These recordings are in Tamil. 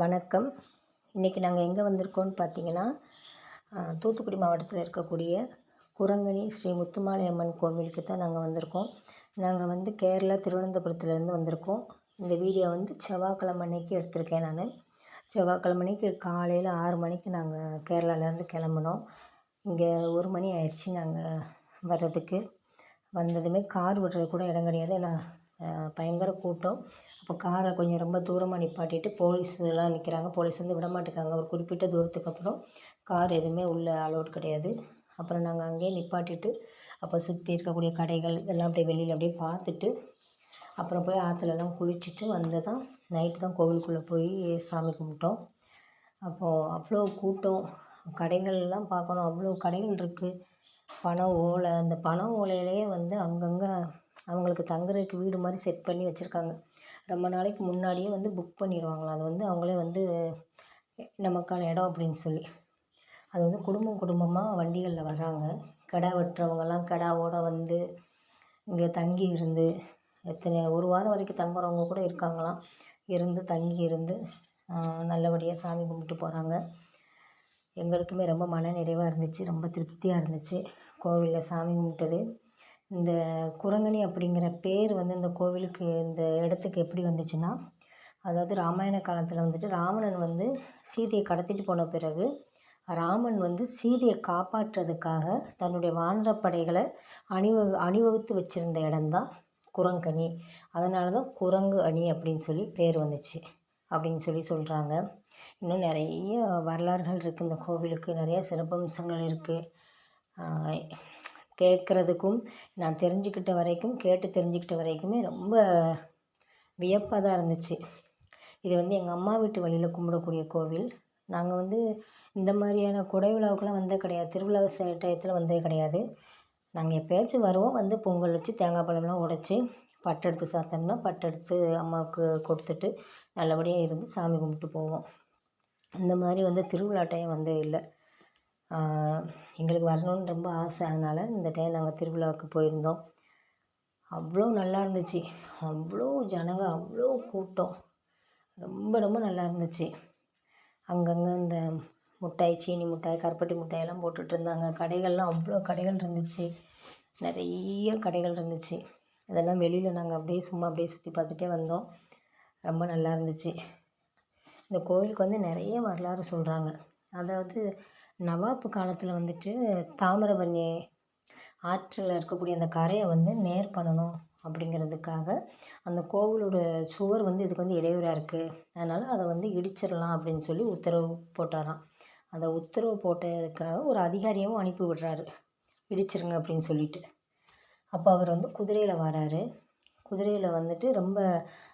வணக்கம். இன்றைக்கி நாங்கள் எங்கே வந்திருக்கோம்னு பார்த்தீங்கன்னா தூத்துக்குடி மாவட்டத்தில் இருக்கக்கூடிய குரங்கணி ஸ்ரீ முத்துமாலை அம்மன் கோவிலுக்கு தான் நாங்கள் வந்திருக்கோம். நாங்கள் வந்து கேரளா திருவனந்தபுரத்துலேருந்து வந்திருக்கோம். இந்த வீடியோ வந்து செவ்வாய்க்கிழமை அன்னைக்கு எடுத்திருக்கேன் நான். செவ்வாய்க்கிழமை அன்னைக்கு காலையில் ஆறு மணிக்கு நாங்கள் கேரளாலேருந்து கிளம்புனோம். இங்கே ஒரு மணி ஆயிடுச்சு நாங்கள் வர்றதுக்கு. வந்ததுமே கார் விடுறது கூட இடம் கிடையாது. ஏன்னா பயங்கர கூட்டம். அப்போ காரை கொஞ்சம் ரொம்ப தூரமாக நிப்பாட்டிட்டு போலீஸ் எல்லாம் நிற்கிறாங்க போலீஸ் வந்து விட ஒரு குறிப்பிட்ட தூரத்துக்கு அப்புறம் கார் எதுவுமே உள்ளே அலோட் கிடையாது. அப்புறம் நாங்கள் அங்கேயே நிப்பாட்டிட்டு அப்போ சுற்றி இருக்கக்கூடிய கடைகள் இதெல்லாம் அப்படியே வெளியில் அப்படியே பார்த்துட்டு அப்புறம் போய் ஆற்றுலலாம் குளிச்சுட்டு வந்து தான் நைட்டு தான் கோவிலுக்குள்ளே போய் சாமி கும்பிட்டோம். அப்போது அவ்வளோ கூட்டம். கடைகள்லாம் பார்க்கணும். அவ்வளோ கடைகள் இருக்குது பனை ஓலை. அந்த பனை ஓலையிலேயே வந்து அங்கங்கே அவங்களுக்கு தங்குறதுக்கு வீடு மாதிரி செட் பண்ணி வச்சுருக்காங்க. ரொம்ப நாளைக்கு முன்னாடியே வந்து புக் பண்ணிடுவாங்களாம் அது வந்து அவங்களே வந்து நமக்கான இடம் அப்படின்னு சொல்லி. அது வந்து குடும்பம் குடும்பமாக வண்டிகளில் வர்றாங்க. கிடா வெட்டுறவங்கலாம் கிடாவோடு வந்து இங்கே தங்கி இருந்து எத்தனை ஒரு வாரம் வரைக்கும் தங்குறவங்க கூட இருக்காங்களாம். இருந்து தங்கி இருந்து நல்லபடியாக சாமி கும்பிட்டு போகிறாங்க எங்களுக்குமே ரொம்ப மன நிறைவாக இருந்துச்சு. ரொம்ப திருப்தியாக இருந்துச்சு. கோவிலில் சாமி கும்பிட்டது. இந்த குரங்கணி அப்படிங்கிற பேர் வந்து இந்த கோவிலுக்கு இந்த இடத்துக்கு எப்படி வந்துச்சுன்னா அதாவது ராமாயண காலத்தில் வந்துட்டு ராவணன் வந்து சீதையை கடத்திட்டு போன பிறகு ராமன் வந்து சீதையை காப்பாற்றுறதுக்காக தன்னுடைய வானரப்படைகளை அணிவகு அணிவகுத்து வச்சுருந்த இடம்தான் குரங்கணி. அதனால தான் குரங்கு அணி அப்படின்னு சொல்லி பேர் வந்துச்சு அப்படின்னு சொல்லி சொல்கிறாங்க இன்னும் நிறைய வரலாறுகள் இருக்குது இந்த கோவிலுக்கு நிறைய சிறப்பம்சங்கள் இருக்குது கேட்குறதுக்கும் நான் தெரிஞ்சுக்கிட்ட வரைக்கும் கேட்டு தெரிஞ்சுக்கிட்ட வரைக்குமே ரொம்ப வியப்பாக தான் இருந்துச்சு. இது வந்து எங்கள் அம்மா வீட்டு வழியில் கும்பிடக்கூடிய கோவில். நாங்கள் வந்து இந்த மாதிரியான குடை விழாவுக்குலாம் வந்தே கிடையாது. திருவிழா டயத்தில் வந்தே கிடையாது. நாங்கள் எப்போயாச்சும் வருவோம். வந்து பொங்கல் வச்சு தேங்காய் பழம்லாம் உடச்சி பட்டெடுத்து சாப்பிட்டோம்னா பட்டெடுத்து அம்மாவுக்கு கொடுத்துட்டு நல்லபடியாக இருந்து சாமி கும்பிட்டு போவோம். இந்த மாதிரி வந்து திருவிழா டைம் வந்தே இல்லை. எங்களுக்கு வரணுன்னு ரொம்ப ஆசை. அதனால் இந்த டைம் நாங்கள் திருவிழாவுக்கு போயிருந்தோம். அவ்வளோ நல்லா இருந்துச்சு. அவ்வளோ ஜனங்க அவ்வளோ கூட்டம். ரொம்ப ரொம்ப நல்லா இருந்துச்சு. அங்கங்கே இந்த மிட்டாய் சீனி மிட்டாய் கருப்பட்டி மிட்டாயெல்லாம் போட்டுட்ருந்தாங்க கடைகள்லாம் அவ்வளோ கடைகள் இருந்துச்சு. நிறைய கடைகள் இருந்துச்சு. அதெல்லாம் வெளியில் நாங்கள் அப்படியே சும்மா அப்படியே சுற்றி பார்த்துட்டே வந்தோம். ரொம்ப நல்லா இருந்துச்சு. இந்த கோவிலுக்கு வந்து நிறைய வரலாறு சொல்கிறாங்க அதாவது நவாப்பு காலத்தில் வந்துட்டு தாமிரபரணி ஆற்றில் இருக்கக்கூடிய அந்த கரையை வந்து நேர் பண்ணணும் அப்படிங்கிறதுக்காக அந்த கோவிலோட சுவர் வந்து இதுக்கு வந்து இடையூறாக இருக்குது அதனால் அதை வந்து இடிச்சிடலாம் அப்படின்னு சொல்லி உத்தரவு போட்டாராம். அந்த உத்தரவு போட்டதுக்காக ஒரு அதிகாரியும் அனுப்பி விடுறாரு. இடிச்சிருங்க அப்படின்னு சொல்லிட்டு. அப்போ அவர் வந்து குதிரையில் வராரு. குதிரையில் வந்துட்டு ரொம்ப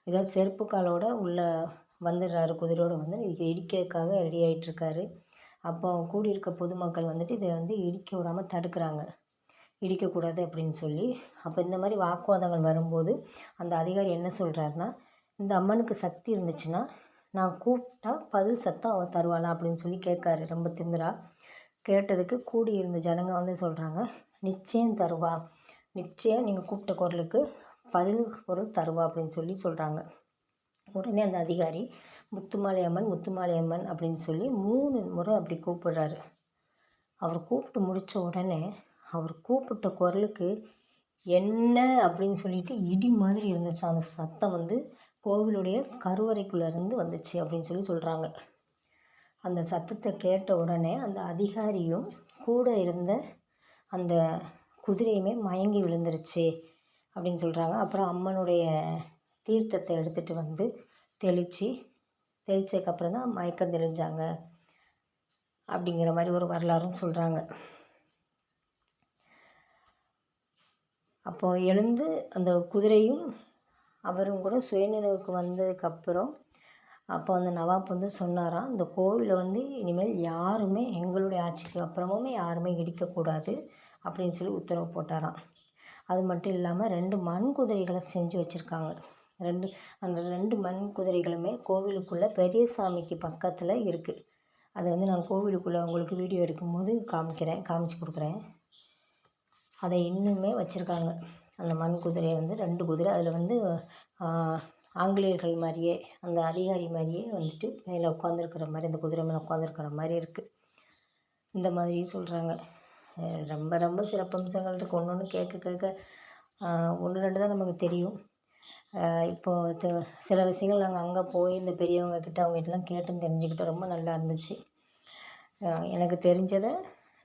ஏதாவது செருப்பு காலோட உள்ளே வந்துடுறாரு. குதிரையோடு வந்து இடிக்கிறதுக்காக ரெடி ஆகிட்டுருக்காரு அப்போ கூடியிருக்க பொதுமக்கள் வந்துட்டு இதை வந்து இடிக்க விடாமல் தடுக்கிறாங்க. இடிக்கக்கூடாது அப்படின்னு சொல்லி. அப்போ இந்த மாதிரி வாக்குவாதங்கள் வரும்போது அந்த அதிகாரி என்ன சொல்கிறாருன்னா இந்த அம்மனுக்கு சக்தி இருந்துச்சுன்னா நான் கூப்பிட்டா பதில் சத்தம் அவள் தருவாளா அப்படின்னு சொல்லி கேட்காரு ரொம்ப திமிரா. கேட்டதுக்கு கூடி இருந்த ஜனங்க வந்து சொல்கிறாங்க நிச்சயம் தருவா. நிச்சயம் நீங்கள் கூப்பிட்ட குரலுக்கு பதில் பொருள் தருவா அப்படின்னு சொல்லி சொல்கிறாங்க உடனே அந்த அதிகாரி முத்துமாலை அம்மன் முத்துமாலை அம்மன் அப்படின்னு சொல்லி மூணு முறை அப்படி கூப்பிடுறாரு. அவர் கூப்பிட்டு முடித்த உடனே அவர் கூப்பிட்ட குரலுக்கு என்ன அப்படின்னு சொல்லிட்டு இடி மாதிரி இருந்துச்சு. அந்த சத்தம் வந்து கோவிலுடைய கருவறைக்குள்ளேருந்து வந்துச்சு அப்படின்னு சொல்லி சொல்கிறாங்க அந்த சத்தத்தை கேட்ட உடனே அந்த அதிகாரியும் கூட இருந்த அந்த குதிரையுமே மயங்கி விழுந்துருச்சு அப்படின்னு சொல்கிறாங்க அப்புறம் அம்மனுடைய தீர்த்தத்தை எடுத்துகிட்டு வந்து தெளித்து தெளித்ததுக்கப்புறம் தான் மயக்கம் தெளிஞ்சாங்க. அப்படிங்கிற மாதிரி ஒரு வரலாறும் சொல்கிறாங்க அப்போது எழுந்து அந்த குதிரையும் அவரும் கூட சுயநினைவுக்கு வந்ததுக்கப்புறம் அப்போ அந்த நவாப் வந்து சொன்னாராம் இந்த கோவிலை வந்து இனிமேல் யாருமே எங்களுடைய ஆட்சிக்கு அப்புறமுமே யாருமே இடிக்கக்கூடாது அப்படின்னு சொல்லி உத்தரவு போட்டாராம். அது மட்டும் இல்லாமல் ரெண்டு மண் குதிரைகளை செஞ்சு வச்சுருக்காங்க. ரெண்டு அந்த ரெண்டு மண் குதிரைகளுமே கோவிலுக்குள்ளே பெரிய சாமிக்கு பக்கத்தில் இருக்குது அதை வந்து நான் கோவிலுக்குள்ளே உங்களுக்கு வீடியோ எடுக்கும்போது காமிக்கிறேன் காமிச்சு கொடுக்குறேன். அதை இன்னுமே வச்சுருக்காங்க. அந்த மண் குதிரையை வந்து ரெண்டு குதிரை. அதில் வந்து ஆங்கிலேயர்கள் மாதிரியே அந்த அதிகாரி மாதிரியே வந்துட்டு மேலே உட்காந்துருக்கிற மாதிரி அந்த குதிரை மேலே உட்காந்துருக்கிற மாதிரி இருக்குது இந்த மாதிரியும் சொல்கிறாங்க ரொம்ப ரொம்ப சிறப்பம்சங்கள் இருக்குது ஒன்று ஒன்று கேட்க கேட்க ஒன்று ரெண்டு தான் நமக்கு தெரியும். இப்போது சில விஷயங்கள் நாங்கள் அங்கே போய் இந்த பெரியவங்கக்கிட்ட அவங்ககிட்டலாம் அவங்க கிட்டலாம் கேட்டும் தெரிஞ்சுக்கிட்டோம். ரொம்ப நல்லா இருந்துச்சு. எனக்கு தெரிஞ்சதை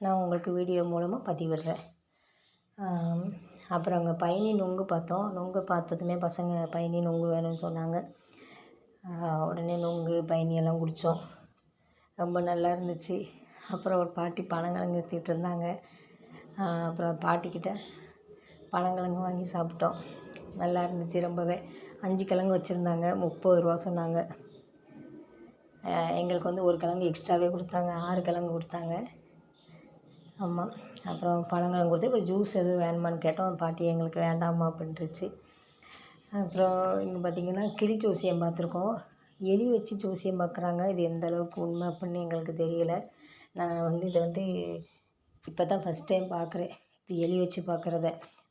நான் உங்களுக்கு வீடியோ மூலமாக பதிவிடுறேன். அப்புறம் அங்கே பயணி நுங்கு பார்த்தோம். நுங்கு பார்த்ததுமே பசங்க பயணி நுங்கு வேணும்னு சொன்னாங்க. உடனே நுங்கு பயணியெல்லாம் குடித்தோம். ரொம்ப நல்லா இருந்துச்சு. அப்புறம் ஒரு பாட்டி பனங்கிழங்கு விற்றுட்டு இருந்தாங்க. அப்புறம் பாட்டிக்கிட்ட பனங்கிழங்கு வாங்கி சாப்பிட்டோம். நல்லா இருந்துச்சு ரொம்பவே. அஞ்சு கிழங்கு வச்சுருந்தாங்க. முப்பது ரூபா சொன்னாங்க. எங்களுக்கு வந்து ஒரு கிழங்கு எக்ஸ்ட்ராவே கொடுத்தாங்க. ஆறு கிழங்கு கொடுத்தாங்க. ஆமாம் அப்புறம் பழங்களும் கொடுத்து இப்போ ஜூஸ் எதுவும் வேணுமான்னு கேட்டோம். பாட்டி எங்களுக்கு வேண்டாம்மா அப்படின்ட்டுருச்சு அப்புறம் இங்கே பார்த்திங்கன்னா கிளி ஜோசியம் பார்த்துருக்கோம் எலி வச்சு ஜோசியம் பார்க்குறாங்க இது எந்த அளவுக்கு உண்மை அப்படின்னு எங்களுக்கு தெரியலை. நான் வந்து இதை வந்து இப்போ தான் ஃபஸ்ட் டைம் பார்க்குறேன் இப்போ எலி வச்சு பார்க்குறத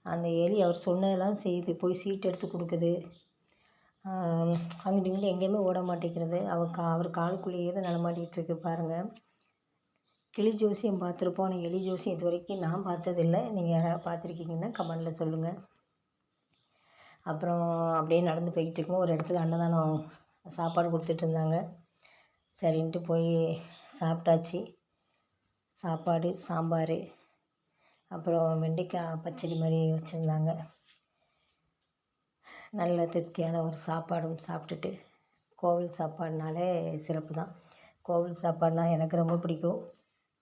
அந்த எலி அவர் சொன்னதெல்லாம் செய்யுது போய் சீட் எடுத்து கொடுக்குது. அங்கிட்டு இங்கிட்டு எங்கேயுமே ஓட மாட்டேங்கிறது. அவர் கா அவர் காலுக்குள்ளேயே தான் நடமாடிகிட்டு இருக்கு பாருங்கள் கிளி ஜோசியம் பார்த்துருப்போம். ஆனால் எலி ஜோசியம் இது வரைக்கும் நான் பார்த்ததில்ல. நீங்கள் யாராவது பார்த்துருக்கீங்கன்னா கமெண்டில் சொல்லுங்கள் அப்புறம் அப்படியே நடந்து போய்கிட்டு இருக்கும் ஒரு இடத்துல அன்னதானம் சாப்பாடு கொடுத்துட்ருந்தாங்க சரின்ட்டு போய் சாப்பிட்டாச்சு. சாப்பாடு சாம்பார். அப்புறம் வெண்டைக்காய் பச்சடி மாதிரி வச்சுருந்தாங்க. நல்ல திருப்தியான ஒரு சாப்பாடும் சாப்பிட்டுட்டு கோவில் சாப்பாடுனாலே சிறப்பு தான். கோவில் சாப்பாடுனால் எனக்கு ரொம்ப பிடிக்கும்.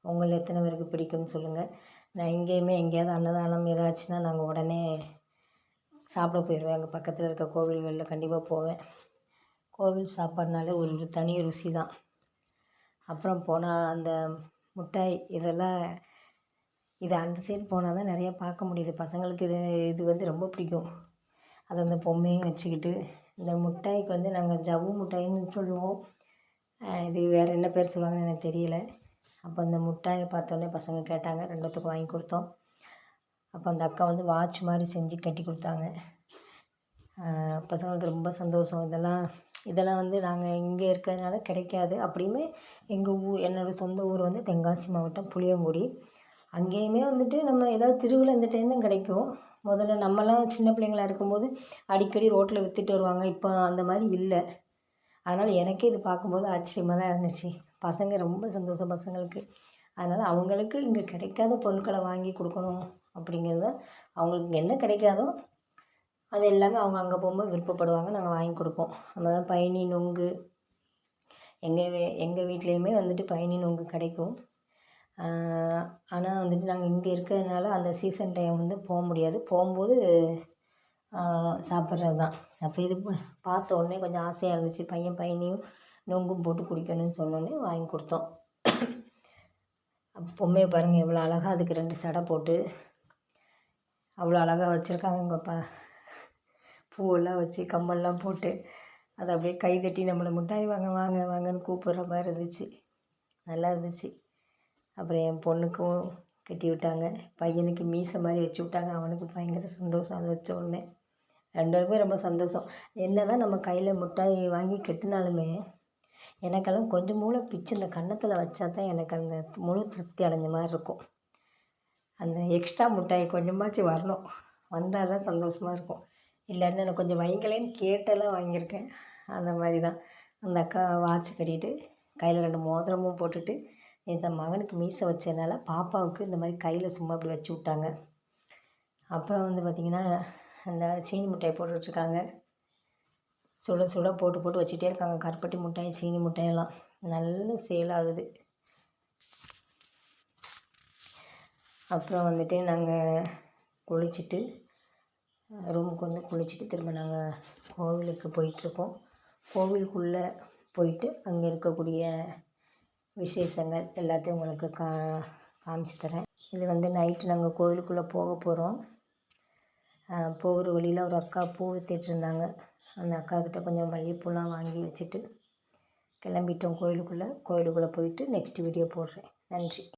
உங்களை எத்தனை பேருக்கு பிடிக்கும்னு சொல்லுங்கள் நான் எங்கேயுமே எங்கேயாவது அன்னதானம் ஏதாச்சுன்னா நாங்கள் உடனே சாப்பிட போயிடுவேன். அங்கே பக்கத்தில் இருக்க கோவில்களில் கண்டிப்பாக போவேன். கோவில் சாப்பாடுனாலே ஒரு தனி ருசி தான். அப்புறம் போனால் அந்த மிட்டாய் இதெல்லாம் இது அந்த சைடு போனால் தான் நிறையா பார்க்க முடியுது. பசங்களுக்கு இது இது வந்து ரொம்ப பிடிக்கும். அது அந்த பொம்மையும் வச்சுக்கிட்டு இந்த மிட்டாய்க்கு வந்து நாங்கள் ஜவ்வு மிட்டாயின்னு சொல்லுவோம். இது வேறு என்ன பேர் சொல்லுவாங்கன்னு எனக்கு தெரியல. அப்போ அந்த மிட்டாயை பார்த்தோன்னே பசங்க கேட்டாங்க. ரெண்டுத்துக்கும் வாங்கி கொடுத்தோம். அப்போ அந்த அக்கா வந்து வாட்ச் மாதிரி செஞ்சு கட்டி கொடுத்தாங்க. பசங்களுக்கு ரொம்ப சந்தோஷம். இதெல்லாம் இதெல்லாம் வந்து நாங்கள் இங்கே இருக்கிறதுனால கிடைக்காது. அப்படியுமே எங்கள் ஊர் என்னோடய சொந்த ஊர் வந்து தென்காசி மாவட்டம் புளியங்குடி. அங்கேயுமே வந்துட்டு நம்ம ஏதாவது திருவிழா இந்த டைம் தான் கிடைக்கும். முதல்ல நம்மலாம் சின்ன பிள்ளைங்களா இருக்கும்போது அடிக்கடி ரோட்டில் விற்றுட்டு வருவாங்க. இப்போ அந்த மாதிரி இல்லை. அதனால் எனக்கே இது பார்க்கும்போது ஆச்சரியமாக தான் இருந்துச்சு. பசங்க ரொம்ப சந்தோஷம் பசங்களுக்கு. அதனால் அவங்களுக்கு இங்கே கிடைக்காத பொருட்களை வாங்கி கொடுக்கணும் அப்படிங்கிறது அவங்களுக்கு என்ன கிடைக்காதோ அது எல்லாமே அவங்க அங்கே போகும்போது விருப்பப்படுவாங்க. நாங்கள் வாங்கி கொடுப்போம். நம்ம பயணி நொங்கு. எங்கள் வீ எங்கள் வீட்லேயுமே வந்துட்டு பயணி நொங்கு கிடைக்கும். ஆனால் வந்துட்டு நாங்கள் இங்கே இருக்கிறதுனால அந்த சீசன் டைம் வந்து போக முடியாது. போகும்போது சாப்பிட்றது தான் அப்போ இது பார்த்த உடனே கொஞ்சம் ஆசையாக இருந்துச்சு. பையன் பையனையும் நொங்கும் போட்டு குடிக்கணும்னு சொன்னோடனே வாங்கி கொடுத்தோம். பொம்மையை பாருங்கள் எவ்வளோ அழகாக அதுக்கு ரெண்டு சடை போட்டு அவ்வளோ அழகாக வச்சுருக்காங்க எங்கள் பா பூவெல்லாம் வச்சு கம்பல்லாம் போட்டு அதை அப்படியே கை தட்டி நம்மளை மிட்டாய் வாங்க வாங்க வாங்கன்னு கூப்பிட்ற மாதிரி இருந்துச்சு. நல்லா இருந்துச்சு. அப்புறம் என் பொண்ணுக்கும் கட்டி விட்டாங்க. பையனுக்கு மீசை மாதிரி வச்சு விட்டாங்க. அவனுக்கு பயங்கர சந்தோஷம். அதை வச்ச உடனே ரெண்டு பேருமே ரொம்ப சந்தோஷம். என்ன தான் நம்ம கையில் மிட்டாய் வாங்கி கட்டினாலுமே எனக்கெல்லாம் கொஞ்சம் மூளை பிச்சு இந்த கன்னத்தில் வச்சா தான் எனக்கு அந்த முழு திருப்தி அடைஞ்ச மாதிரி இருக்கும். அந்த எக்ஸ்ட்ரா மிட்டாய் கொஞ்சமாச்சும் வரணும். வந்தால் தான் சந்தோஷமாக இருக்கும். இல்லைன்னு எனக்கு கொஞ்சம் வைங்களேன்னு கேட்டெல்லாம் வாங்கியிருக்கேன். அந்த மாதிரி தான் அந்த அக்கா வாட்ச் கட்டிட்டு கையில் ரெண்டு மோதிரமும் போட்டுட்டு இந்த மகனுக்கு மீசை வச்சதுனால பாப்பாவுக்கு இந்த மாதிரி கையில் சும்மா அப்படி வச்சு விட்டாங்க. அப்புறம் வந்து பார்த்திங்கன்னா அந்த சீனி மிட்டாய் போட்டுட்ருக்காங்க சுட சுட போட்டு போட்டு வச்சுட்டே இருக்காங்க. கருப்பட்டி மிட்டாய் சீனி மிட்டாயெல்லாம் நல்ல சேல் ஆகுது. அப்புறம் வந்துட்டு நாங்கள் குளிச்சுட்டு ரூமுக்கு வந்து குளிச்சுட்டு திரும்ப நாங்கள் கோவிலுக்கு போயிட்டுருக்கோம் கோவிலுக்குள்ளே போயிட்டு அங்கே இருக்கக்கூடிய விசேஷங்கள் எல்லாத்தையும் உங்களுக்கு கா காமிச்சு தரேன். இது வந்து நைட்டு நாங்கள் கோவிலுக்குள்ளே போக போகிறோம் போகிற வழியில் ஒரு அக்கா பூ விற்றுட்ருந்தாங்க அந்த அக்காக்கிட்ட கொஞ்சம் மல்லிகைப்பூலாம் வாங்கி வச்சுட்டு கிளம்பிட்டோம் கோயிலுக்குள்ளே. கோயிலுக்குள்ளே போயிட்டு நெக்ஸ்ட் வீடியோ போடுறேன். நன்றி.